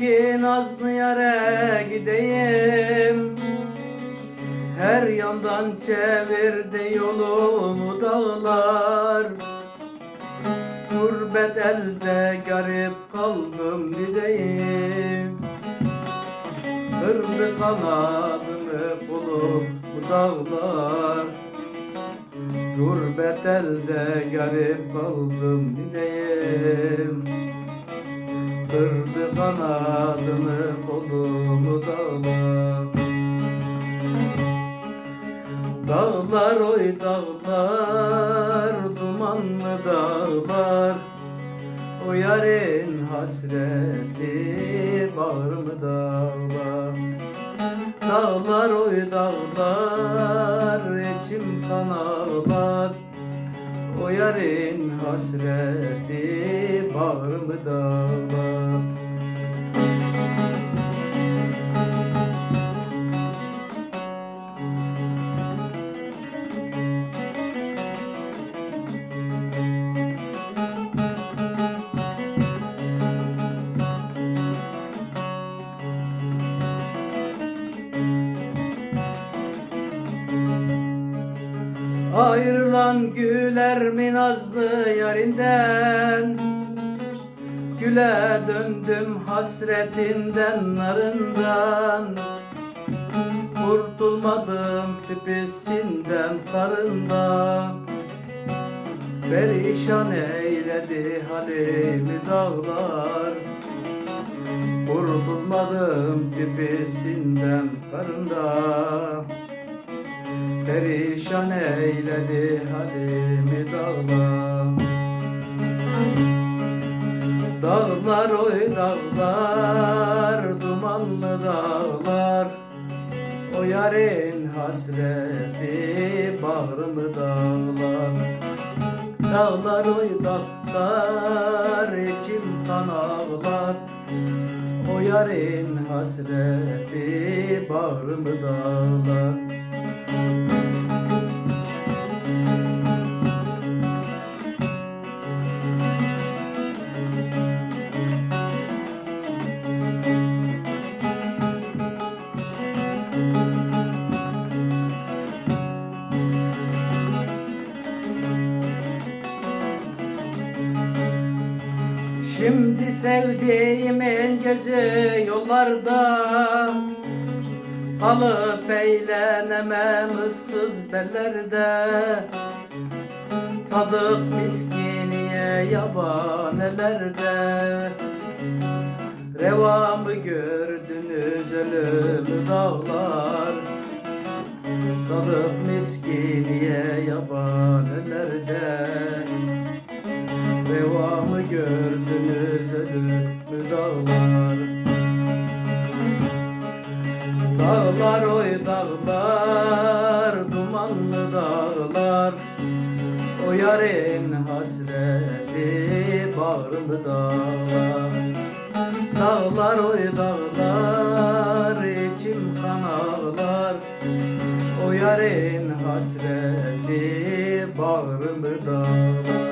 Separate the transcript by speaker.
Speaker 1: ki nazlı yere gideyim Her yandan çevirdi yolumu dağlar. Gurbet elde garip kaldım gideyim. Kırdı kanadını bulup bu dağlar. Gurbet elde garip kaldım gideyim kanadını kolumu dağlar Dağlar oy dağlar Dumanlı dağlar. O yarın hasreti Bağrımı dağlar? Dağlar oy dağlar içim kan ağlar. O yarın hasreti Bağrımı dağlar Ayrılan güler mi nazlı yarinden. Güle döndüm hasretinden narından. Kurtulmadım tüpesinden karından. Perişan eyledi halimi dağlar. Kurtulmadım tüpesinden karından Perişan eyledi halimi dağlar? Dağlar oy dağlar Dumanlı dağlar. O yarın hasreti Bağrımı dağlar. Dağlar oy dağlar içim kan O yarın hasreti Bağrımı dağlar Şimdi sevdiğimin gözü yollarda. Alıp eğlenemem ıssız bellerde. Sadık miskiniye yabanelerde. Revamı gördünüz ölümü dağlar. Sadık miskiniye gördünüz ölümü dağlar. Dağlar oy dağlar Dumanlı dağlar. O yarın hasreti Bağrımı dağlar. Dağlar oy dağlar içim kan ağlar. O yarın hasreti Bağrımı dağlar